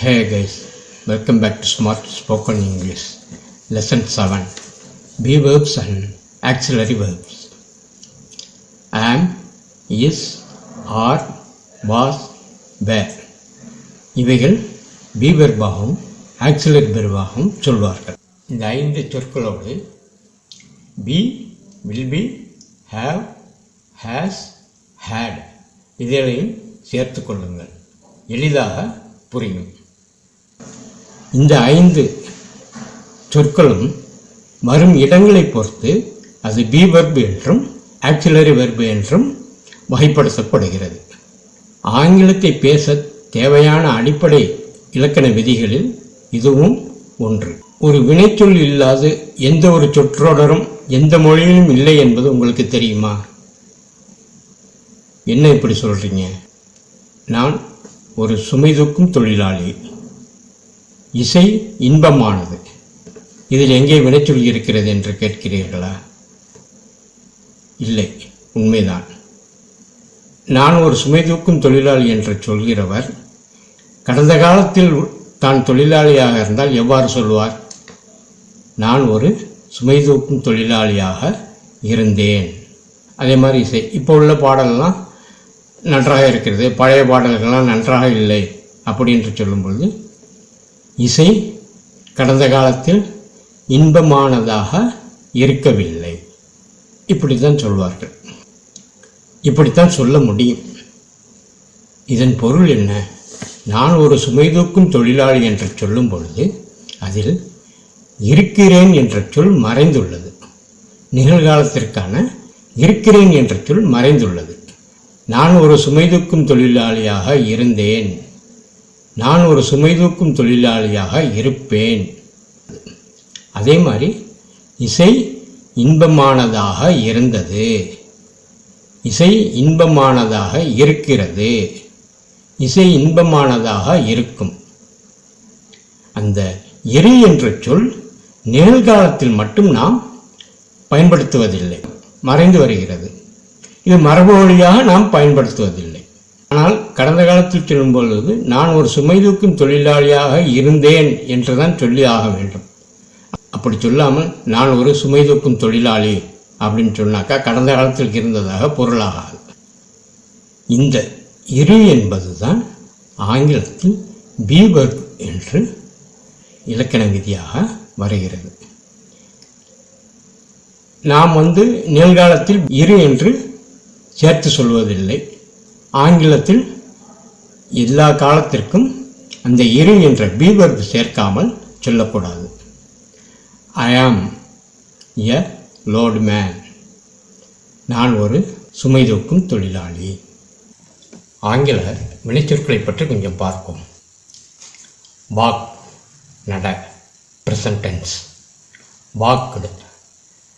Hey guys welcome back to smart spoken English lesson seven be verbs and auxiliary verbs am is are was were இவைகள் be வெர்பாகவும் auxiliary வெர்பாகவும் சொல்வார்கள் இந்த ஐந்து சொற்களோடு be will be have has had இதையும் சேர்த்து கொள்ளுங்கள் எளிதாக புரியும் இந்த ஐந்து சொற்களும் வரும் இடங்களை பொறுத்து அது பி வெர்பு என்றும் ஆக்சிலரி வெர்பு என்றும் வகைப்படுத்தப்படுகிறது. ஆங்கிலத்தை பேச தேவையான அடிப்படை இலக்கண விதிகளில் இதுவும் ஒன்று. ஒரு வினைச்சொல் இல்லாது எந்த ஒரு சொற்றொடரும் எந்த மொழியிலும் இல்லை என்பது உங்களுக்கு தெரியுமா? என்ன இப்படி சொல்கிறீங்க நான் ஒரு சுமைதூக்கும் தொழிலாளி. இசை இன்பமானது. இதில் எங்கே வினைச்சொல் இருக்கிறது என்று கேட்கிறீர்களா? இல்லை உண்மைதான். நான் ஒரு சுமை தூக்கும் தொழிலாளி என்று சொல்கிறவர் கடந்த காலத்தில் தான் தொழிலாளியாக இருந்தால் எவ்வாறு சொல்வார் நான் ஒரு சுமை தூக்கும் தொழிலாளியாக இருந்தேன். அதே மாதிரி இசை. இப்போ உள்ள பாடல்லாம் நன்றாக இருக்கிறது. பழைய பாடல்கள்லாம் நன்றாக இல்லை அப்படி என்று இசை கடந்த காலத்தில் இன்பமானதாக இருக்கவில்லை. இப்படித்தான் சொல்வார்கள். இப்படித்தான் சொல்ல முடியும். இதன் பொருள் என்ன? நான் ஒரு சுமை தூக்கும் தொழிலாளி என்று சொல்லும் பொழுது அதில் இருக்கிறேன் என்ற சொல் மறைந்துள்ளது. நிகழ்காலத்திற்கான இருக்கிறேன் என்ற சொல் மறைந்துள்ளது. நான் ஒரு சுமை தூக்கும் தொழிலாளியாக இருந்தேன். நான் ஒரு சுமை தூக்கும் தொழிலாளியாக இருப்பேன். அதே மாதிரி இசை இன்பமானதாக இருந்தது. இசை இன்பமானதாக இருக்கிறது. இசை இன்பமானதாக இருக்கும். அந்த எரி என்ற சொல் நிகழ்காலத்தில் மட்டும் நாம் பயன்படுத்துவதில்லை. மறைந்து வருகிறது. இது மரபு வழியாக நாம் பயன்படுத்துவதில்லை. ஆனால் கடந்த காலத்தில் சொல்லும் பொழுது நான் ஒரு சுமை தூக்கும் தொழிலாளியாக இருந்தேன் என்றுதான் சொல்லி ஆக வேண்டும். அப்படி சொல்லாமல் நான் ஒரு சுமை தூக்கும் தொழிலாளி அப்படின்னு சொன்னாக்கா கடந்த காலத்தில் இருந்ததாக பொருளாகாது. இந்த இரு என்பதுதான் ஆங்கிலத்தில் பீபர் என்று இலக்கண விதியாக வருகிறது. நாம் வந்து நிகழ்காலத்தில் இரு என்று சேர்த்து சொல்வதில்லை. ஆங்கிலத்தில் எல்லா காலத்திற்கும் அந்த இரு என்ற பீவர்பு சேர்க்காமல் சொல்லக்கூடாது. ஐ ஆம் எ லோடு மேன் நான் ஒரு சுமை தூக்கும் தொழிலாளி. ஆங்கில வினைச்சொற்களை பற்றி கொஞ்சம் பார்ப்போம். வாக் நட பிரசன்டென்ஸ் வாக்கு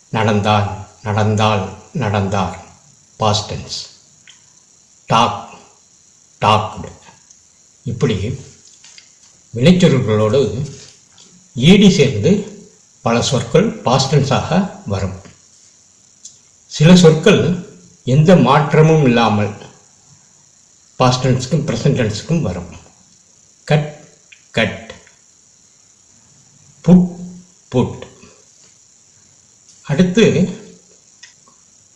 நடந்தால் நடந்தால் நடந்தார். பாஸ்டென்ஸ் டாக் டாக்டு இப்படி வினைச்சொற்களோடு ஈடி சேர்ந்து பல சொற்கள் பாஸ்டன்ஸாக வரும். சில சொற்கள் எந்த மாற்றமும் இல்லாமல் பாஸ்டன்ஸுக்கும் ப்ரெசன்டென்ஸுக்கும் வரும். Cut cut. Put put. அடுத்து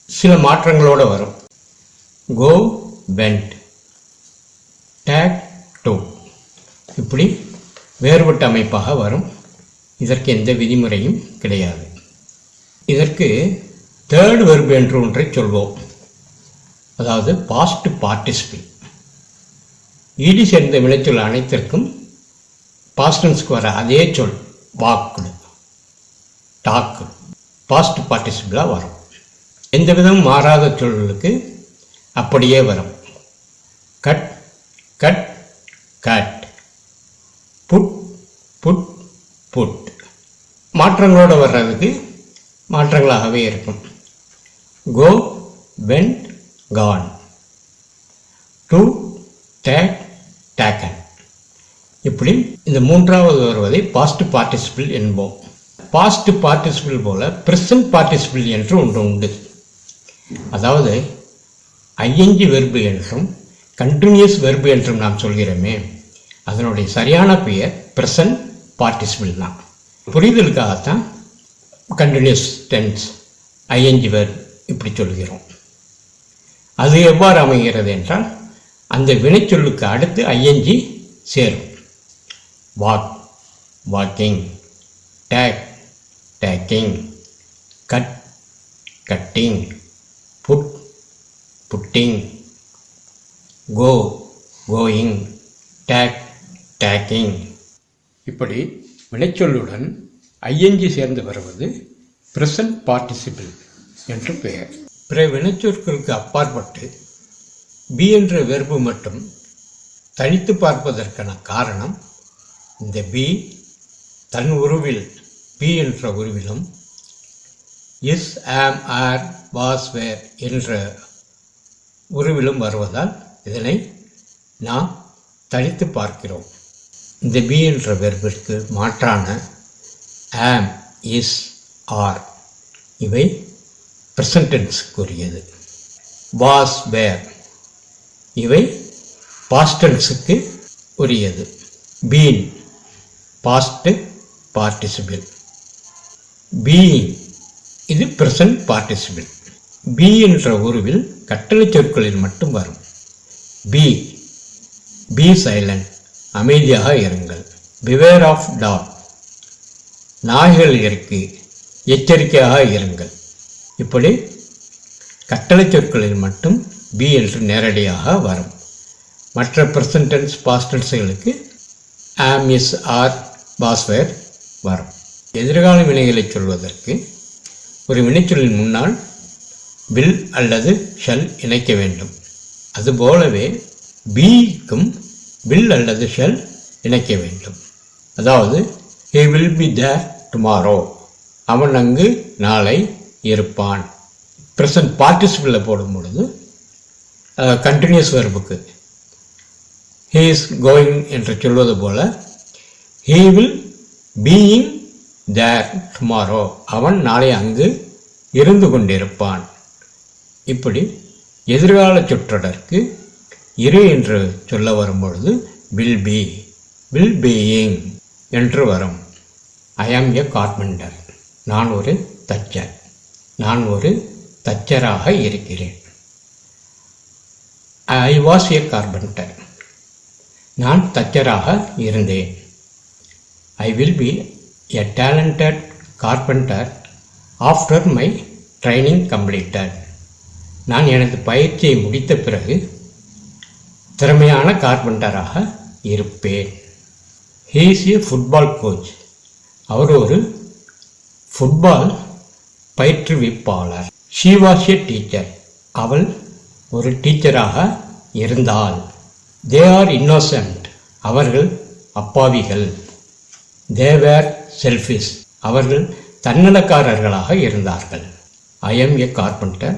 சில மாற்றங்களோடு வரும். கோ வெண்ட் டேக் டோ இப்படி வேறுபட்ட அமைப்பாக வரும். இதற்கு எந்த விதிமுறையும் கிடையாது. இதற்கு தேர்ட் வெர்பு என்று ஒன்றை சொல்வோம். அதாவது பாஸ்ட் பார்ட்டிசிபிள் ஈடி சேர்ந்த விளைச்சொல் அனைத்திற்கும் பாஸ்டன்ஸ்க்கு வர அதே சொல் வாக்குடு டாக்கு பாஸ்ட் பார்ட்டிசிபிளாக வரும். எந்த விதம் மாறாத சொல்களுக்கு அப்படியே வரும். Cut cut cut. Put put put. மாற்றங்களோடு வர்றதுக்கு மாற்றங்களாகவே இருக்கும். Go went gone do take taken இப்படி இந்த மூன்றாவது வருவதை பாஸ்ட் பார்ட்டிசிபிள் என்போம். பாஸ்ட் பார்ட்டிசிபிள் போல ப்ரெசன்ட் பார்ட்டிசிபிள் என்று ஒன்று உண்டு. அதாவது ஐஎன்ஜி வெர்பு என்றும் கண்டினியூஸ் வெர்பு என்றும் நாம் சொல்கிறோமே அதனுடைய சரியான பெயர் ப்ரெசன்ட் பார்ட்டிசிபிள் தான். புரிதலுக்காகத்தான் கண்டினியூஸ் டென்ஸ் ஐஎன்ஜி வேர்ப் இப்படி சொல்கிறோம். அது எவ்வாறு அமைகிறது என்றால் அந்த வினைச்சொல்லுக்கு அடுத்து ஐஎன்ஜி சேரும். Walk walking take taking cut cutting put putting go going take taking இப்படி வினைச்சொல்லுடன் ஐஎன்ஜி சேர்ந்து வருவது ப்ரெசன்ட் பார்ட்டிசிபிள் என்று பெயர். பிற வினைச்சொற்களுக்கு அப்பாற்பட்டு பி என்ற வெர்பு மட்டும் தனித்து பார்ப்பதற்கான காரணம் இந்த பி தன் உருவில் பி என்ற உருவிலும் is am are was were என்ற உருவிலும் வருவதால் இதனை நாம் தனித்து பார்க்கிறோம். இந்த பி என்ற வெர்பிற்கு மாற்றான ஆம் இஸ் ஆர் இவை ப்ரெசன்டென்ஸுக்குரியது வாஸ் வேர் இவை பாஸ்டன்ஸுக்கு உரியது. பீன் பாஸ்ட் பார்ட்டிசிபிள் பீயிங் இது ப்ரெசன்ட் பார்ட்டிசிபிள் பி என்ற உருவில் கட்டளை சொற்களில் மட்டும் வரும். பி பி சைலண்ட் அமைதியாக இருங்கள். பிவேர் ஆஃப் டாக் நாய்கள் இருக்கு எச்சரிக்கையாக இருங்கள். இப்படி கட்டளை சொற்களில் மட்டும் பி என்று நேரடியாக வரும். மற்ற பிரசன்டென்ஸ் பாஸ்டன்ஸுகளுக்கு ஆம் இஸ் ஆர் பாஸ்வேர் வரும். எதிர்கால வினைகளை சொல்வதற்கு ஒரு வினைச்சொல்லின் முன்னால் வில் அல்லது ஷல் இணைக்க வேண்டும். அதுபோலவே பிக்கும் வில் அல்லது ஷெல் இணைக்க வேண்டும். அதாவது he will be the tomorrow அவன் அங்கு நாளை இருப்பான். ப்ரெசன்ட் பார்ட்டிசிபிளில் போடும் பொழுது கண்டினியூஸ் வெர்புக்கு he இஸ் கோயிங் என்று சொல்வது போல he will being there tomorrow அவன் நாளை அங்கு இருந்து கொண்டிருப்பான். இப்படி எதிர்கால சொற்றொடருக்கு இரு என்று சொல்ல வரும்பொழுது வில் பி வில் பீயிங் என்று வரும். ஐ ஆம் எ கார்பெண்டர் நான் ஒரு தச்சர். நான் ஒரு தச்சராக இருக்கிறேன். ஐ வாஸ் எ கார்பெண்டர் நான் தச்சராக இருந்தேன். I will be a talented carpenter after my training completed நான் எனது பயிற்சியை முடித்த பிறகு திறமையான கார்பெண்டராக இருப்பேன். ஹீஸ் ஏ ஃபுட்பால் கோச் அவர் ஒரு ஃபுட்பால் பயிற்றுவிப்பாளர். ஷீ வாஸ் ஏ டீச்சர் அவள் ஒரு டீச்சராக இருந்தாள். தே ஆர் இன்னோசன்ட் அவர்கள் அப்பாவிகள். தேவர் செல்ஃபிஷ் அவர்கள் தன்னலக்காரர்களாக இருந்தார்கள். I am a carpenter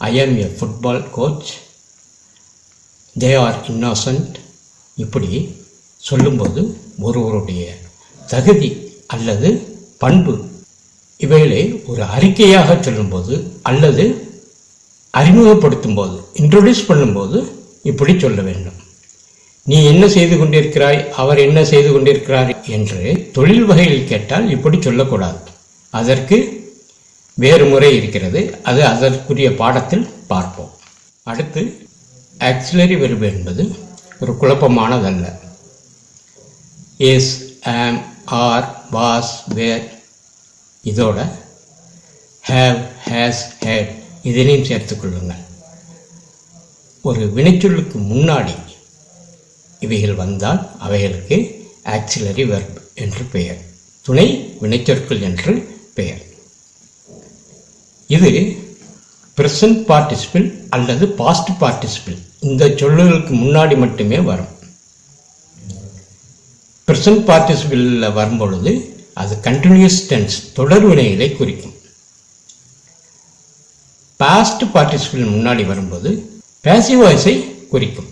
I am a football coach they are innocent இப்படி சொல்லும்போது ஒருவருடைய தகுதி அல்லது பண்பு இவைகளை ஒரு அறிக்கையாக சொல்லும்போது அல்லது அறிமுகப்படுத்தும் போது இன்ட்ரொடியூஸ் பண்ணும்போது இப்படி சொல்ல வேண்டும். நீ என்ன செய்து கொண்டிருக்கிறாய்? அவர் என்ன செய்து கொண்டிருக்கிறார்? என்று தொழில் வகையில் கேட்டால் இப்படி சொல்லக்கூடாது. அதற்கு வேறு முறை இருக்கிறது. அது அதற்குரிய பாடத்தில் பார்ப்போம். அடுத்து ஆக்சிலரி வெர்பு என்பது ஒரு குழப்பமானதல்ல. Is am are was were இதோட ஹேவ் ஹேஸ் ஹேட் இதனையும் சேர்த்துக்கொள்ளுங்கள் ஒரு வினைச்சொல்லுக்கு முன்னாடி இவைகள் வந்தால் அவைகளுக்கு ஆக்சிலரி வெர்ப் என்று பெயர். துணை வினைச்சொற்கள் என்று பெயர். இது ப்ரெசன்ட் பார்ட்டிசிபிள் அல்லது பாஸ்ட் பார்ட்டிசிபிள் இந்த சொல்லுகளுக்கு முன்னாடி மட்டுமே வரும். ப்ரெசன்ட் பார்ட்டிசிபிளில் வரும்பொழுது அது கண்டினியூஸ் டென்ஸ் தொடர் வினைகளை குறிக்கும். பாஸ்ட் பார்ட்டிசிபிள் முன்னாடி வரும்போது பேசிவ் வாய்ஸை குறிக்கும்.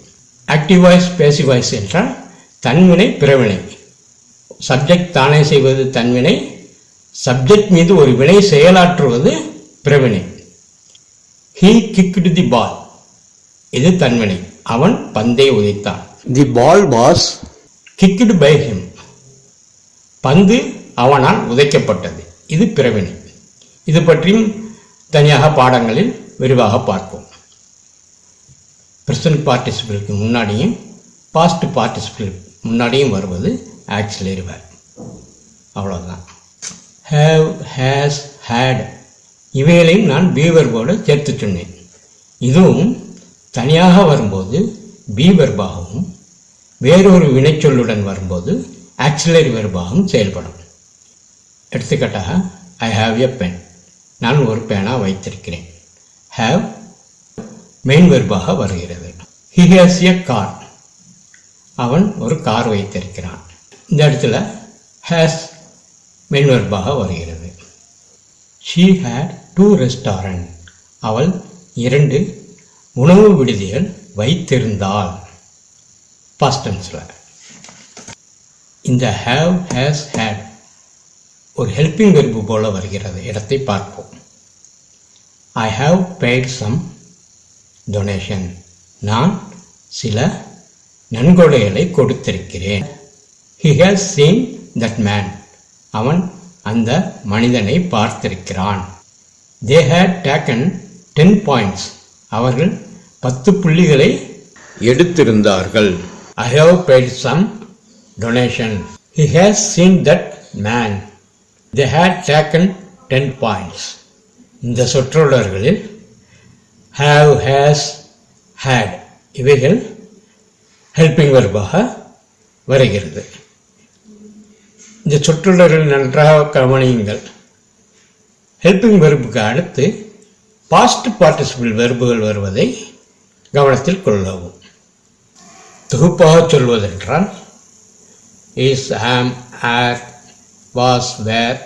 ஆக்டிவ் வாய்ஸ் பேசிவ் வாய்ஸ் என்றால் தன்வினை பிறவினை. சப்ஜெக்ட் தானே செய்வது தன்வினை சப்ஜெக்ட் மீது ஒரு வினை செயலாற்றுவது பிறவினை ஹீ கிக்டு தி பால் இது தன்வினை அவன் பந்தை உதைத்தான். The ball was kicked by him பந்து அவனால் உதைக்கப்பட்டது. இது பிறவினை இது பற்றியும் தனியாக பாடங்களில் விரிவாக பார்ப்போம். ப்ரெசன்ட் பார்ட்டிசிபிளுக்கு முன்னாடியும் பாஸ்ட் பார்ட்டிசிபிள் முன்னாடியும் வருவது ஆக்சிலரி வேர் அவ்வளோதான் ஹேவ் ஹேஸ் ஹேட் இவைகளையும் நான் பீவர்போடு சேர்த்து சொன்னேன். இதுவும் தனியாக வரும்போது பீவர்பாகவும் வேறொரு வினைச்சொல்லுடன் வரும்போது ஆக்சிலரி வெர்பாகவும் செயல்படும். எடுத்துக்காட்டாக ஐ ஹாவ் எ பென் நான் ஒரு பேனா வைத்திருக்கிறேன். ஹேவ் மெயின் வெர்பாக வருகிறது. ஹி ஹேஸ் எ கார் அவன் ஒரு கார் வைத்திருக்கிறான். இந்த இடத்துல ஹேஸ் மெயின் வெர்பாக வருகிறது. She had two restaurant. அவள் இரண்டு உணவு விடுதிகள் வைத்திருந்தாள். பாஸ்டன்ஸில் இந்த ஹேவ் ஹேஸ் ஹேட் ஒரு ஹெல்பிங் வெர்பு போல வருகிறது. இடத்தை பார்ப்போம். I have paid some donation நான் சில நன்கொடைகளை கொடுத்திருக்கிறேன். He has seen that man அவன் அந்த மனிதனை பார்த்திருக்கிறான். They had taken ten points அவர்கள் பத்து புள்ளிகளை எடுத்திருந்தார்கள். I have paid some donation he has seen that man they had taken ten points இந்த சொற்றொடர்களில் ஹாவ் ஹேஸ் ஹேட் இவைகள் ஹெல்பிங் வெர்பாக வருகிறது. இந்த சொற்றொடர்கள் நன்றாக கவனியுங்கள். ஹெல்பிங் வெர்புக்கு அடுத்து பாஸ்ட் பார்ட்டிசிபிள் வெர்புகள் வருவதை கவனத்தில் கொள்ளவும். தொகுப்பாக சொல்வதென்றால் is am are was were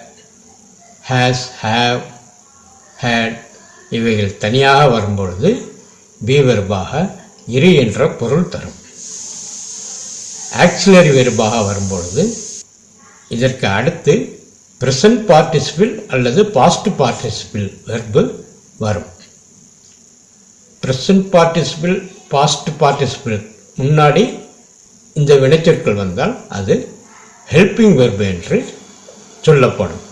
has have had இவைகள் தனியாக வரும்பொழுது பி வெர்பாக இரு என்ற பொருள் தரும். ஆக்சிலரி வெர்பாக வரும்பொழுது இதற்கு அடுத்து ப்ரெசன்ட் பார்ட்டிசிபிள் அல்லது பாஸ்ட் பார்ட்டிசிபிள் வெர்பு வரும். ப்ரெசன்ட் பார்ட்டிசிபிள் பாஸ்ட் பார்ட்டிசிபிள் முன்னாடி இந்த வினைச்சொற்கள் வந்தால் அது ஹெல்பிங் வெர்பு என்று சொல்லப்படும்.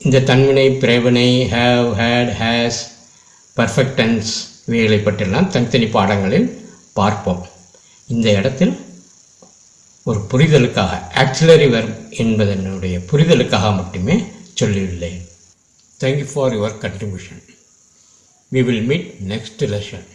இந்த தன்வினை பிறவினை ஹேவ் ஹேட் ஹேஸ் பர்ஃபெக்டன்ஸ் இவைகளை பற்றியெல்லாம் தனித்தனி பாடங்களில் பார்ப்போம். இந்த இடத்தில் ஒரு புரிதலுக்காக ஆக்சிலரி வெர்ப் என்பதனுடைய புரிதலுக்காக மட்டுமே சொல்லியுள்ளேன். Thank you for your contribution we will meet next lesson